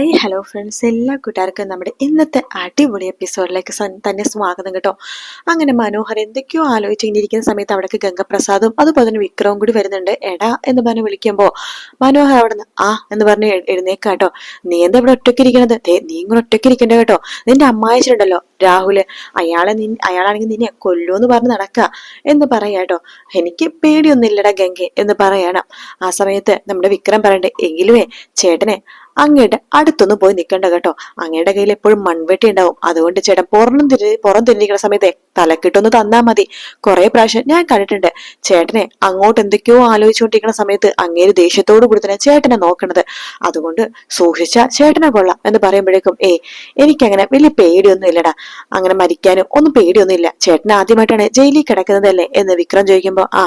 Hi hello friends എല്ലാ കൂട്ടുകാർക്കും നമ്മുടെ ഇന്നത്തെ അടിപൊളി എപ്പിസോഡിലേക്ക് തന്നെ സ്വാഗതം കേട്ടോ. അങ്ങനെ മനോഹർ എന്തൊക്കെയോ ആലോചിച്ചിരിക്കുന്ന സമയത്ത് അവിടേക്ക് ഗംഗപ്രസാദും അതുപോലെ തന്നെ വിക്രവും കൂടി വരുന്നുണ്ട്. എടാ എന്ന് പറഞ്ഞ് വിളിക്കുമ്പോൾ മനോഹർ അവിടെ നിന്ന് ആ എന്ന് പറഞ്ഞ് എഴുന്നേക്കാട്ടോ നീ എന്താ ഇവിടെ ഒറ്റയ്ക്കിരിക്കണത് നീ ഇങ്ങനെ ഒറ്റയ്ക്കിരിക്കണ്ട കേട്ടോ. നിന്റെ അമ്മായിച്ചിട്ടുണ്ടല്ലോ രാഹുൽ. അയാളെ നി അയാളാണെങ്കിൽ നിന്നെ കൊല്ലുമെന്ന് പറഞ്ഞ് നടക്കുക എന്ന് പറയാട്ടോ എനിക്ക് പേടിയൊന്നുമില്ലടാ ഗംഗെ എന്ന് പറയണം. ആ സമയത്ത് നമ്മുടെ വിക്രം പറയണ്ടേ എങ്കിലുമേ ചേട്ടനെ അങ്ങയുടെ അടുത്തൊന്നും പോയി നിൽക്കണ്ട കേട്ടോ. അങ്ങയുടെ കയ്യിൽ എപ്പോഴും മൺവെട്ടി ഉണ്ടാവും. അതുകൊണ്ട് ചേട്ടൻ പുറം തിരി പുറം തിരിഞ്ഞിരിക്കുന്ന സമയത്തെ തലക്കിട്ടൊന്ന് തന്നാ മതി. കുറെ പ്രാവശ്യം ഞാൻ കണ്ടിട്ടുണ്ട്. ചേട്ടനെ അങ്ങോട്ട് എന്തൊക്കെയോ ആലോചിച്ചുകൊണ്ടിരിക്കുന്ന സമയത്ത് അങ്ങേര് ദേഷ്യത്തോടു കൂടി തന്നെ ചേട്ടനെ നോക്കണത്. അതുകൊണ്ട് സൂക്ഷിച്ച ചേട്ടനെ കൊള്ളാം എന്ന് പറയുമ്പോഴേക്കും ഏ എനിക്കങ്ങനെ വലിയ പേടിയൊന്നും ഇല്ലടാ. അങ്ങനെ മരിക്കാനും ഒന്നും പേടിയൊന്നും ഇല്ല. ചേട്ടൻ ആദ്യമായിട്ടാണ് ജയിലിൽ കിടക്കുന്നതല്ലേ? എന്ന് വിക്രം ചോദിക്കുമ്പോൾ ആ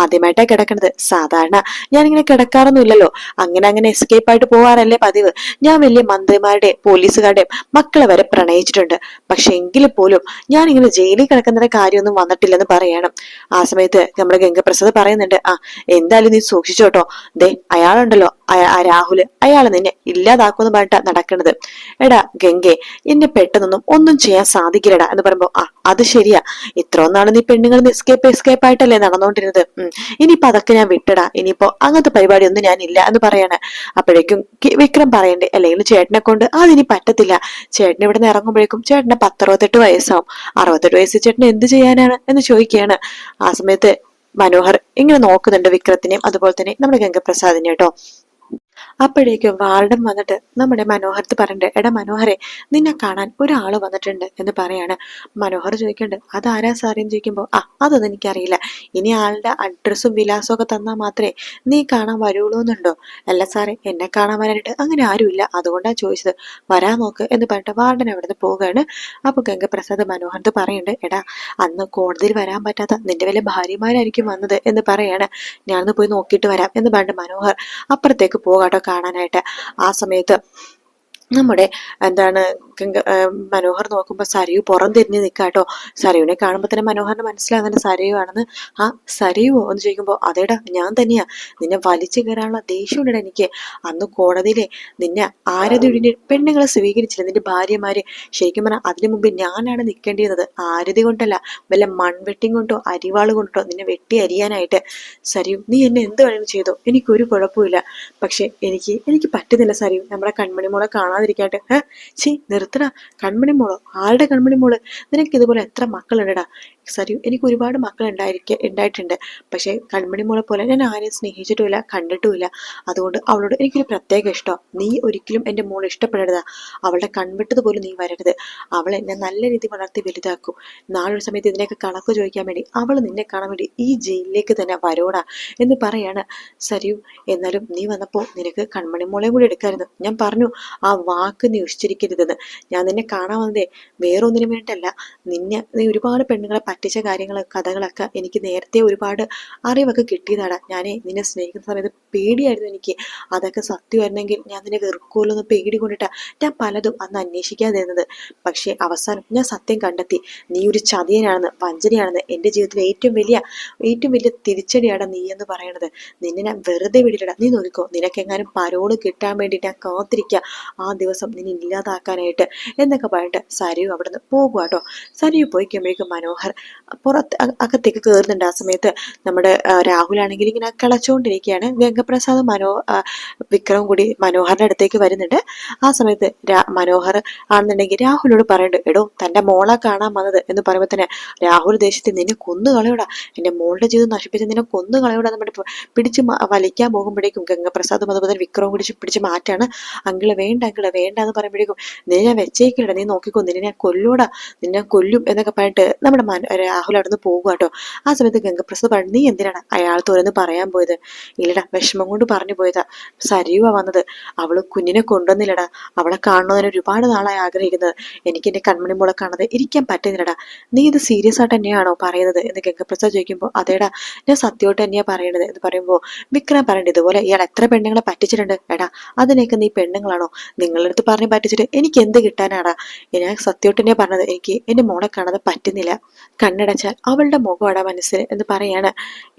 ആദ്യമായിട്ടാണ് കിടക്കുന്നത് സാധാരണ ഞാനിങ്ങനെ കിടക്കാറൊന്നും ഇല്ലല്ലോ. അങ്ങനെ അങ്ങനെ എസ്കേപ്പ് ആയിട്ട് പോവാറല്ലേ പതിവ്. ഞാൻ വലിയ മന്ത്രിമാരുടെ പോലീസുകാരുടെയും മക്കളെ വരെ പ്രണയിച്ചിട്ടുണ്ട്. പക്ഷെ എങ്കിലും പോലും ഞാൻ ഇങ്ങനെ ജയിലിൽ കിടക്കുന്നതിന്റെ കാര്യമൊന്നും വന്നിട്ടില്ലെന്ന് പറയണം. ആ സമയത്ത് നമ്മുടെ ഗംഗപ്രസാദ് പറയുന്നുണ്ട് ആ എന്തായാലും നീ സൂക്ഷിച്ചോട്ടോ. ദേ അയാളുണ്ടല്ലോ രാഹുൽ അയാൾ നിന്നെ ഇല്ലാതാക്കുമെന്ന് പറഞ്ഞിട്ടാ നടക്കണത്. എടാ ഗംഗെ എന്നെ പെട്ടെന്നൊന്നും ഒന്നും ചെയ്യാൻ സാധിക്കില്ലടാ എന്ന് പറയുമ്പോ ആ അത് ശരിയാ. ഇത്രയും ഒന്നാണ് നീ പെണ്ണുങ്ങൾ എസ്കേപ്പ് എസ്കേപ്പ് ആയിട്ടല്ലേ നടന്നുകൊണ്ടിരുന്നത് ഇനിയിപ്പോ അതൊക്കെ ഞാൻ വിട്ടടാ. ഇനിയിപ്പോ അങ്ങനത്തെ പരിപാടി ഒന്നും ഞാൻ ഇല്ല എന്ന് പറയാണ്. അപ്പോഴേക്കും വിക്രം പറയണ്ടേ അല്ലെങ്കിൽ ചേട്ടനെ കൊണ്ട് അതിനി പറ്റത്തില്ല. ചേട്ടൻ ഇവിടെ നിന്ന് ഇറങ്ങുമ്പോഴേക്കും ചേട്ടന് പത്തറുപത്തെട്ട് വയസ്സാവും. അറുപത്തെട്ട് വയസ്സ് ചേട്ടൻ എന്ത് ചെയ്യാനാണ്? എന്ന് ചോദിക്കുകയാണ്. ആ സമയത്ത് മനോഹർ ഇങ്ങനെ നോക്കുന്നുണ്ട് വിക്രത്തിനെയും അതുപോലെ തന്നെ നമ്മുടെ ഗംഗപ്രസാദിനെ കേട്ടോ. അപ്പോഴേക്കും വാർഡൻ വന്നിട്ട് നമ്മുടെ മനോഹരത്ത് പറയണ്ട് എടാ മനോഹരെ നിന്നെ കാണാൻ ഒരാൾ വന്നിട്ടുണ്ട് എന്ന് പറയാണ്. മനോഹർ ചോദിക്കണ്ട് അതാരാ സാറേന്ന് ചോദിക്കുമ്പോൾ ആ അതൊന്നും എനിക്കറിയില്ല. ഇനി ആളുടെ അഡ്രസ്സും വിലാസവും ഒക്കെ തന്നാൽ മാത്രമേ നീ കാണാൻ വരുള്ളൂ എന്നുണ്ടോ അല്ല സാറേ എന്നെ കാണാൻ വരാനായിട്ട് അങ്ങനെ ആരുമില്ല. അതുകൊണ്ടാണ് ചോദിച്ചത്. വരാൻ നോക്ക് എന്ന് പറഞ്ഞിട്ട് വാർഡൻ അവിടെ നിന്ന് പോവുകയാണ് അപ്പോൾ ഗംഗപ്രസാദ് മനോഹരത്ത് പറയുന്നുണ്ട് എടാ അന്ന് കോടതിയിൽ വരാൻ പറ്റാത്ത നിന്റെ വലിയ ഭാര്യമാരായിരിക്കും വന്നത് എന്ന് പറയാണ്. ഞാനൊന്ന് പോയി നോക്കിയിട്ട് വരാം എന്ന് പറഞ്ഞിട്ട് മനോഹർ അപ്പുറത്തേക്ക് പോകാട്ടോ കാണാനായിട്ട് ആ സമയത്ത് നമ്മുടെ എന്താണ് മനോഹർ നോക്കുമ്പോൾ സരയു പുറം തിരിഞ്ഞ് നിൽക്കാട്ടോ സരയുവിനെ കാണുമ്പോൾ തന്നെ മനോഹറിന് മനസ്സിലാകുന്ന സരയു ആണെന്ന്. ആ സരയുവോ എന്ന് ചോദിക്കുമ്പോൾ അതേടാ ഞാൻ തന്നെയാ. നിന്നെ വലിച്ചു കയറാനുള്ള ദേഷ്യമുണ്ടടാ എനിക്ക്. അന്ന് കോടതിയിലെ നിന്നെ ആരതിയുടെ പെണ്ണുങ്ങളെ സ്വീകരിച്ചില്ല. നിന്റെ ഭാര്യമാര് ശരിക്കും പറഞ്ഞാൽ അതിനു മുമ്പ് ഞാനാണ് നിൽക്കേണ്ടിയിരുന്നത് ആരതി കൊണ്ടല്ല വല്ല മൺവെട്ടിയും കൊണ്ടോ അരിവാൾ കൊണ്ടോ നിന്നെ വെട്ടി അരിയാനായിട്ട്. സരയു നീ എന്നെ എന്ത് വേണമെങ്കിലും ചെയ്തോ. എനിക്കൊരു കുഴപ്പമില്ല പക്ഷെ എനിക്ക് എനിക്ക് പറ്റുന്നില്ല സരയു. നമ്മുടെ കൺമണി മോളെ കാണാതിരിക്കാട്ട്? ഏഹ് ചീ നിർത്തണ കൺമണി മോൾ ആരുടെ കൺമണി മോൾ? നിനക്ക് ഇതുപോലെ എത്ര മക്കളുണ്ടടാ. സരി എനിക്ക് ഒരുപാട് മക്കൾ ഉണ്ടായിരിക്ക ഉണ്ടായിട്ടുണ്ട്. പക്ഷേ കൺമണി മോളെ പോലെ ഞാൻ ആരെയും സ്നേഹിച്ചിട്ടുമില്ല കണ്ടിട്ടുമില്ല. അതുകൊണ്ട് അവളോട് എനിക്കൊരു പ്രത്യേക ഇഷ്ടം. നീ ഒരിക്കലും എന്റെ മോൾ ഇഷ്ടപ്പെടരുത്. അവളുടെ കൺവിട്ടത് പോലും നീ വരരുത്. അവളെ എന്നെ നല്ല രീതിയിൽ വളർത്തി വലുതാക്കും. നാളൊരു സമയത്ത് ഇതിനെയൊക്കെ കണക്ക് ചോദിക്കാൻ വേണ്ടി അവൾ നിന്നെ കാണാൻ വേണ്ടി ഈ ജയിലിലേക്ക് തന്നെ വരോടാ എന്ന് പറയാണ് സരിയു. എന്നാലും നീ വന്നപ്പോൾ നിനക്ക് കൺമണി മോളെയും കൂടി എടുക്കായിരുന്നു. ഞാൻ പറഞ്ഞു ആ വാക്ക് നീ ഉച്ചരിക്കരുതെന്ന് ഞാൻ നിന്നെ കാണാൻ വന്നതേ വേറൊന്നിനു വേണ്ടല്ല നിന്നെ നീ ഒരുപാട് പെണ്ണുങ്ങളെ പറ്റിച്ച കാര്യങ്ങൾ കഥകളൊക്കെ എനിക്ക് നേരത്തെ ഒരുപാട് അറിവൊക്കെ കിട്ടിയതാണ്. ഞാൻ നിന്നെ സ്നേഹിക്കുന്ന സമയത്ത് പേടിയായിരുന്നു എനിക്ക്. അതൊക്കെ സത്യമായിരുന്നെങ്കിൽ ഞാൻ നിന്നെ വെറുക്കുമല്ലോ എന്ന് പേടി കൊണ്ടിട്ടാണ് ഞാൻ പലതും അന്ന് അന്വേഷിക്കാതിരുന്നത്. പക്ഷേ അവസാനം ഞാൻ സത്യം കണ്ടെത്തി. നീ ഒരു ചതിയനാണെന്ന് വഞ്ചനയാണെന്ന് എന്റെ ജീവിതത്തിലെ ഏറ്റവും വലിയ ഏറ്റവും വലിയ തിരിച്ചടിയാണ് നീ എന്ന് പറയണത്. നിന്നെ ഞാൻ വെറുതെ വിടില്ലടാ. നീ നോക്കിക്കോ നിനക്കെങ്ങാനും പരോൾ കിട്ടാൻ വേണ്ടി ഞാൻ കാത്തിരിക്കുക ആ ദിവസം നിന്നെ ഇല്ലാതാക്കാനായിട്ട് എന്നൊക്കെ പറഞ്ഞിട്ട് സരയു അവിടെ നിന്ന് പോകുക കേട്ടോ സരയു പോയിക്കുമ്പോഴേക്കും മനോഹർ പുറത്ത് അകത്തേക്ക് കയറുന്നുണ്ട് ആ സമയത്ത് നമ്മുടെ രാഹുലാണെങ്കിൽ ഇങ്ങനെ കളച്ചുകൊണ്ടിരിക്കുകയാണ് ഗംഗപ്രസാദ് മനോ വിക്രം കൂടി മനോഹറിന്റെ അടുത്തേക്ക് വരുന്നുണ്ട്. ആ സമയത്ത് മനോഹർ ആണെന്നുണ്ടെങ്കിൽ രാഹുലോട് പറയുന്നുണ്ട് എടോ തന്റെ മോളെ കാണാൻ വന്നത് എന്ന് പറയുമ്പോൾ തന്നെ രാഹുൽ ദേശത്ത് നിന്നെ കൊന്നു കളയൂടാ. എന്റെ മോളുടെ ജീവിതം നശിപ്പിച്ച് നിന്നെ കൊന്നു കളയൂടാ. നമ്മുടെ പിടിച്ച് വലിക്കാൻ പോകുമ്പോഴേക്കും ഗംഗപ്രസാദും അതുപോലെ തന്നെ വിക്രം പിടിച്ച് പിടിച്ച് മാറ്റാണ്. അങ്കിൾ വേണ്ട അങ്കിൾ വേണ്ട എന്ന് പറയുമ്പോഴേക്കും നിന്നെ ഞാൻ നീ നോക്കിക്കോ. നിന്നെ ഞാൻ കൊല്ലൂടാ. നിന്നെ കൊല്ലും എന്നൊക്കെ പറഞ്ഞിട്ട് നമ്മുടെ രാഹുൽ അവിടെ നിന്ന് പോകുക കേട്ടോ ആ സമയത്ത് ഗംഗപ്രസാദ് പറഞ്ഞു നീ എന്തിനാണ് അയാൾ തുറന്ന് പറയാൻ പോയത്? ഇല്ലടാ വിഷമം കൊണ്ട് പറഞ്ഞു പോയതാ. സരിയുവാ വന്നത്. അവൾ കുഞ്ഞിനെ കൊണ്ടുവന്നില്ലടാ. അവളെ കാണുന്നതിന് ഒരുപാട് നാളായി ആഗ്രഹിക്കുന്നത്. എനിക്ക് എന്റെ കൺമണി മോളെ കാണാതെ ഇരിക്കാൻ പറ്റുന്നില്ലടാ. നീ ഇത് സീരിയസ് ആയിട്ട് തന്നെയാണോ പറയുന്നത്? എന്ന് ഗംഗപ്രസാദ് ചോദിക്കുമ്പോൾ അതേടാ ഞാൻ സത്യമായിട്ട് തന്നെയാണ് പറയണത്. എന്ന് പറയുമ്പോൾ വിക്രം പറയണ്ട ഇതുപോലെ ഇയാൾ എത്ര പെണ്ണുങ്ങളെ പറ്റിച്ചിട്ടുണ്ട്. എടാ അതിനൊക്കെ നീ പെണ്ണുങ്ങളാണോ? നിങ്ങളുടെ അടുത്ത് പറഞ്ഞ് പറ്റിച്ചിട്ട് എനിക്ക് എന്ത് കിട്ടാനാടാ? ഞാൻ സത്യമായിട്ട് തന്നെയാണ് പറഞ്ഞത്. എനിക്ക് എന്റെ മോളെ കാണാതെ പറ്റുന്നില്ല. കണ്ണടച്ചാൽ അവളുടെ മുഖമാണ് മനസ്സിൽ എന്ന് പറയാണ്.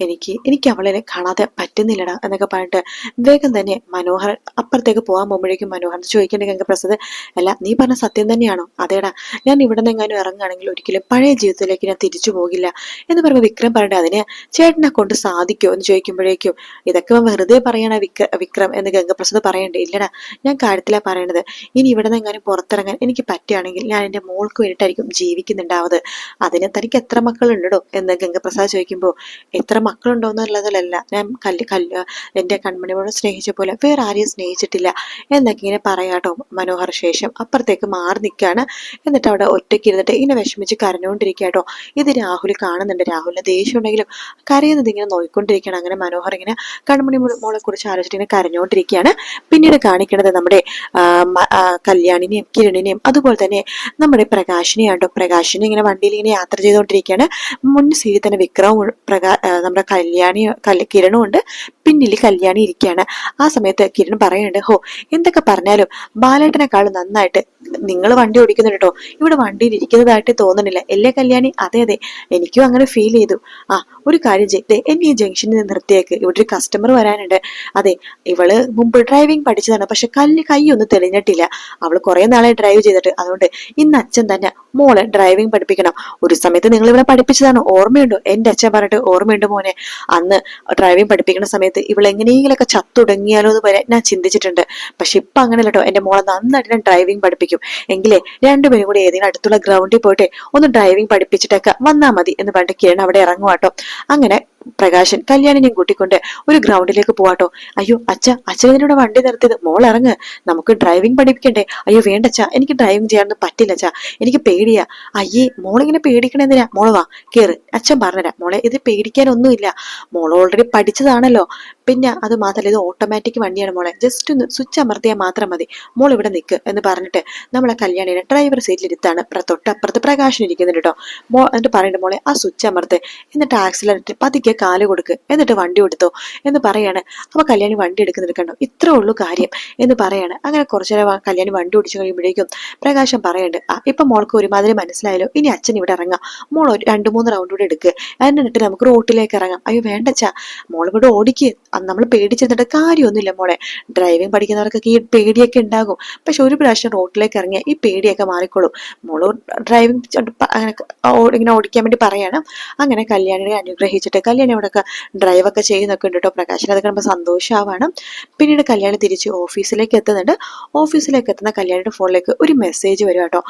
എനിക്ക് എനിക്ക് അവളെ കാണാതെ പറ്റുന്നില്ലടാ എന്നൊക്കെ പറഞ്ഞിട്ട് വേഗം തന്നെ മനോഹർ അപ്പുറത്തേക്ക് പോകാൻ പോകുമ്പോഴേക്കും മനോഹർ ചോദിക്കേണ്ട ഗംഗപ്രസാദ് അല്ല നീ പറഞ്ഞ സത്യം തന്നെയാണോ? അതേടാ ഞാൻ ഇവിടെ നിന്ന് എങ്ങാനും ഇറങ്ങുകയാണെങ്കിൽ ഒരിക്കലും പഴയ ജീവിതത്തിലേക്ക് ഞാൻ തിരിച്ചു പോകില്ല. എന്ന് പറയുമ്പോൾ വിക്രം പറഞ്ഞിട്ട് അതിന് ചേട്ടനെ കൊണ്ട് സാധിക്കുമോ? എന്ന് ചോദിക്കുമ്പോഴേക്കും ഇതൊക്കെ വെറുതെ പറയണ വിക്ര വിക്രം എന്ന് ഗംഗപ്രസാദ് പറയണ്ടേ? ഇല്ലടാ ഞാൻ കാര്യത്തിലാണ് പറയണത്. ഇനി ഇവിടെ നിന്ന് എങ്ങാനും പുറത്തിറങ്ങാൻ എനിക്ക് പറ്റുകയാണെങ്കിൽ ഞാൻ എന്റെ മോൾക്ക് വേണ്ടിയിട്ടായിരിക്കും ജീവിക്കുന്നുണ്ടാവത് അതിനെ തനിക്ക് എത്ര മക്കളുണ്ടോ എന്ന് ഗംഗപ്രസാദ് ചോദിക്കുമ്പോൾ എത്ര മക്കളുണ്ടോ എന്നുള്ളതിലല്ല ഞാൻ കല്ല് കല്ല് എന്റെ കൺമണിയോട് സ്നേഹിച്ച പോലെ വേറെ ആരെയും സ്നേഹിച്ചിട്ടില്ല. എന്നൊക്കെ ഇങ്ങനെ പറയാട്ടോ മനോഹർ ശേഷം. അപ്പുറത്തേക്ക് മാറി നിൽക്കുകയാണ് എന്നിട്ട് അവിടെ ഒറ്റയ്ക്ക് ഇരുന്നിട്ട് ഇങ്ങനെ വിഷമിച്ച് കരഞ്ഞുകൊണ്ടിരിക്കുകയാട്ടോ. ഇത് രാഹുൽ കാണുന്നുണ്ട്. രാഹുലിന് ദേഷ്യം ഉണ്ടെങ്കിലും കരയുന്നത് ഇങ്ങനെ നോയിക്കൊണ്ടിരിക്കുകയാണ് അങ്ങനെ മനോഹർ ഇങ്ങനെ കൺമണി മോളെ കുറിച്ച് ആലോചിച്ചിട്ട് ഇങ്ങനെ കരഞ്ഞുകൊണ്ടിരിക്കുകയാണ്. പിന്നീട് കാണിക്കുന്നത് നമ്മുടെ കല്യാണിനെയും കിരണിനെയും. അതുപോലെ തന്നെ നമ്മുടെ പ്രകാശിനെയാണ് കേട്ടോ പ്രകാശിനെ ഇങ്ങനെ വണ്ടിയിൽ ഇങ്ങനെ യാത്ര ചെയ്തുകൊണ്ടിരിക്കുകയാണ് മുൻ സീരിയൽ തന്നെ വിക്രവും ഉ- പ്രകാ നമ്മുടെ കല്യാണി കൽ കിരണും ഉണ്ട്. പിന്നിൽ കല്യാണി ഇരിക്കുകയാണ് ആ സമയത്ത് കിരൺ പറയുന്നുണ്ട് ഹോ എന്തൊക്കെ പറഞ്ഞാലും ബാലേട്ടനെക്കാളും നന്നായിട്ട് നിങ്ങൾ വണ്ടി ഓടിക്കുന്നുണ്ട് കേട്ടോ ഇവിടെ വണ്ടിയിൽ ഇരിക്കുന്നതായിട്ട് തോന്നണില്ല അല്ലേ കല്യാണി? അതെ അതെ. എനിക്കും അങ്ങനെ ഫീൽ ചെയ്തു. ആ ഒരു കാര്യം ചെയ്ത് എന്നെ ഈ ജംഗ്ഷനിൽ നിർത്തിയേക്ക്. ഇവിടെ ഒരു കസ്റ്റമർ വരാനുണ്ട്. അതെ ഇവൾ മുമ്പ് ഡ്രൈവിംഗ് പഠിച്ചതാണ്. പക്ഷെ കല്ല് കൈയൊന്നും തെളിഞ്ഞിട്ടില്ല. അവൾ കുറെ നാളെ ഡ്രൈവ് ചെയ്തിട്ട്. അതുകൊണ്ട് ഇന്ന് അച്ഛൻ തന്നെ മോളെ ഡ്രൈവിംഗ് പഠിപ്പിക്കണം. ഒരു സമയത്ത് നിങ്ങൾ ഇവിടെ പഠിപ്പിച്ചതാണ്. ഓർമ്മയുണ്ടോ? എന്റെ അച്ഛൻ പറഞ്ഞിട്ട് ഓർമ്മയുണ്ട് മോനെ. അന്ന് ഡ്രൈവിംഗ് പഠിപ്പിക്കുന്ന സമയത്ത് ഇവൾ എങ്ങനെയെങ്കിലൊക്കെ ചത്തുടങ്ങിയാലോ എന്ന് വരെ ഞാൻ ചിന്തിച്ചിട്ടുണ്ട്. പക്ഷെ ഇപ്പൊ അങ്ങനെ കേട്ടോ എന്റെ മോളെ നന്നായിട്ട് ഞാൻ ഡ്രൈവിംഗ് പഠിപ്പിക്കും. എങ്കിലേ രണ്ടുപേരും കൂടി ഏതെങ്കിലും അടുത്തുള്ള ഗ്രൗണ്ടിൽ പോയിട്ട് ഒന്ന് ഡ്രൈവിംഗ് പഠിപ്പിച്ചിട്ടൊക്കെ വന്നാൽ മതി എന്ന് പറഞ്ഞിട്ട് കിരൺ അവിടെ ഇറങ്ങുവാട്ടോ. അങ്ങനെ പ്രകാശൻ കല്യാണിനെയും കൂട്ടിക്കൊണ്ട് ഒരു ഗ്രൗണ്ടിലേക്ക് പോവാട്ടോ. അയ്യോ അച്ഛ അച്ഛനോട് വണ്ടി നിർത്തിയത്? മോൾ ഇറങ്ങ്. നമുക്ക് ഡ്രൈവിംഗ് പഠിപ്പിക്കണ്ടേ? അയ്യോ വേണ്ടച്ചാ എനിക്ക് ഡ്രൈവിംഗ് ചെയ്യാനൊന്നും പറ്റില്ല അച്ഛാ. എനിക്ക് പേടിയാ. അയ്യേ മോളിങ്ങനെ പേടിക്കണെന്തിനാ മോൾ വാ കേറ്. അച്ഛൻ പറഞ്ഞുതരാം. മോളെ ഇത് പേടിക്കാനൊന്നുമില്ല. മോൾ ഓൾറെഡി പഠിച്ചതാണല്ലോ. പിന്നെ അത് മാത്രമല്ല ഇത് ഓട്ടോമാറ്റിക് വണ്ടിയാണ് മോളെ. ജസ്റ്റ് ഒന്ന് സ്വിച്ച് അമർത്തിയാൽ മാത്രം മതി. മോൾ ഇവിടെ നിൽക്ക് എന്ന് പറഞ്ഞിട്ട് നമ്മളെ കല്യാണിനെ ഡ്രൈവർ സീറ്റിലിരുത്താണ് തൊട്ടപ്പുറത്ത് പ്രകാശൻ ഇരിക്കുന്നുണ്ട് കേട്ടോ. മോ എന്നിട്ട് പറയുന്നുണ്ട് മോളെ ആ സ്വിച്ച് അമർത്ത്. എന്നിട്ട് ആക്സിലേറ്റർ പതുക്കെ കാൽ കൊടുക്ക് എന്നിട്ട് വണ്ടി കൊടുത്തോ എന്ന് പറയാണ്. അപ്പൊ കല്യാണി വണ്ടി എടുക്കുന്ന കണ്ടോ? ഇത്രേ ഉള്ളൂ കാര്യം എന്ന് പറയാണ്. അങ്ങനെ കുറച്ചു നേരം കല്യാണി വണ്ടി ഓടിച്ചു കഴിയുമ്പോഴേക്കും പ്രകാശം പറയണ്ട് ആ ഇപ്പൊ മോൾക്ക് ഒരുമാതിരി മനസ്സിലായല്ലോ ഇനി അച്ഛൻ ഇവിടെ ഇറങ്ങാം. മോൾ ഒരു രണ്ട് മൂന്ന് റൗണ്ട് കൂടെ എടുക്ക്. എന്നിട്ട് നമുക്ക് റോട്ടിലേക്ക് ഇറങ്ങാം. അയ്യോ വേണ്ടച്ചാ മോൾ ഇവിടെ ഓടിക്ക്. നമ്മൾ പേടിച്ചിരുന്നിട്ട് കാര്യമൊന്നുമില്ല മോളെ. ഡ്രൈവിംഗ് പഠിക്കുന്നവർക്കൊക്കെ ഈ പേടിയൊക്കെ ഉണ്ടാകും. പക്ഷെ ഒരു പ്രാവശ്യം റോട്ടിലേക്ക് ഇറങ്ങിയാൽ ഈ പേടിയൊക്കെ മാറിക്കോളും. മോൾ ഡ്രൈവിംഗ് ഇങ്ങനെ ഓടിക്കാൻ വേണ്ടി പറയാണ്. അങ്ങനെ കല്യാണിനെ അനുഗ്രഹിച്ചിട്ട് കല്യാണി ഡ്രൈവ് ഒക്കെ ചെയ്യുന്നൊക്കെ ഉണ്ട് കേട്ടോ. പ്രകാശിന് അത് കാണുമ്പോൾ സന്തോഷമാവാണ് പിന്നീട് കല്യാണി തിരിച്ച് ഓഫീസിലേക്ക് എത്തുന്നുണ്ട്. ഓഫീസിലേക്ക് എത്തുന്ന കല്യാണിയുടെ ഫോണിലേക്ക് ഒരു മെസ്സേജ് വരും കേട്ടോ.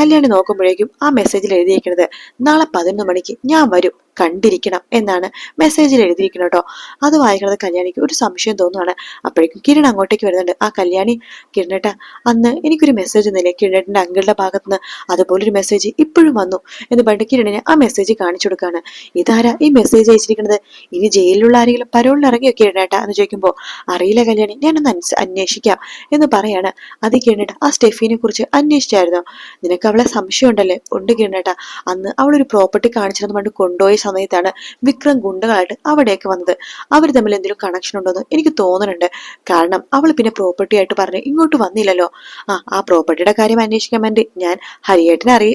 കല്യാണി നോക്കുമ്പോഴേക്കും ആ മെസ്സേജിൽ എഴുതിയിരിക്കുന്നത് നാളെ പതിനൊന്ന് മണിക്ക് ഞാൻ വരും കണ്ടിരിക്കണം എന്നാണ് മെസ്സേജിൽ എഴുതിയിരിക്കുന്നത് കേട്ടോ. അത് വായിക്കുന്നത് കല്യാണിക്ക് ഒരു സംശയം തോന്നുവാണ്. അപ്പോഴേക്കും കിരൺ അങ്ങോട്ടേക്ക് വരുന്നുണ്ട്. ആ കല്യാണി കിരണേട്ട അന്ന് എനിക്കൊരു മെസ്സേജ് ഒന്നുമില്ലേ കിരണേട്ടന്റെ അങ്കിളുടെ ഭാഗത്ത് നിന്ന് അതുപോലൊരു മെസ്സേജ് ഇപ്പോഴും വന്നു എന്ന് പറഞ്ഞിട്ട് കിരണിനെ ആ മെസ്സേജ് കാണിച്ചു കൊടുക്കുകയാണ് ഇതാരാ ഈ മെസ്സേജ് അയച്ചിരിക്കുന്നത് ഇനി ജയിലിലുള്ള ആരെങ്കിലും പരോളിൽ ഇറങ്ങിയൊക്കെ ഇടേട്ടാ എന്ന് ചോദിക്കുമ്പോൾ അറിയില്ല കല്യാണി ഞാനൊന്ന് അന്വ- അന്വേഷിക്കാം എന്ന് പറയാണ്. അത് കേണേട്ട ആ സ്റ്റെഫിനെ കുറിച്ച് അന്വേഷിച്ചായിരുന്നു? നിനക്ക് അവളെ സംശയം ഉണ്ടല്ലേ ഉണ്ട് കേണേട്ട അന്ന് അവളൊരു പ്രോപ്പർട്ടി കാണിച്ചിരുന്നു പണ്ട് കൊണ്ടുപോയ സമയത്താണ് വിക്രം ഗുണ്ടകളായിട്ട് അവിടെയൊക്കെ വന്നത്. അവർ തമ്മിൽ എന്തെങ്കിലും കണക്ഷൻ ഉണ്ടോ എന്ന് എനിക്ക് തോന്നുന്നുണ്ട് കാരണം അവൾ പിന്നെ പ്രോപ്പർട്ടി ആയിട്ട് പറഞ്ഞ് ഇങ്ങോട്ട് വന്നില്ലല്ലോ. ആ ആ പ്രോപ്പർട്ടിയുടെ കാര്യം അന്വേഷിക്കാൻ വേണ്ടി ഞാൻ ഹരിയേട്ടനെ അറിയ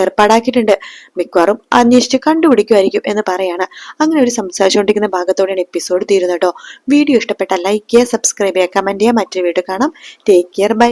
ഏർപ്പാടാക്കിയിട്ടുണ്ട്. മിക്കവാറും അന്വേഷിച്ച് കണ്ടുപിടിക്കുമായിരിക്കും എന്ന് പറയാണ്. അങ്ങനെ ഒരു സംസാരിച്ചുകൊണ്ടിരിക്കുന്ന ഭാഗത്തോടെയാണ് എപ്പിസോഡ് തീരുന്നത് കേട്ടോ. വീഡിയോ ഇഷ്ടപ്പെട്ട ലൈക്ക് ചെയ്യുക സബ്സ്ക്രൈബ് ചെയ്യുക കമന്റ് ചെയ്യുക. മറ്റൊരു വീഡിയോ കാണാം. Take care bye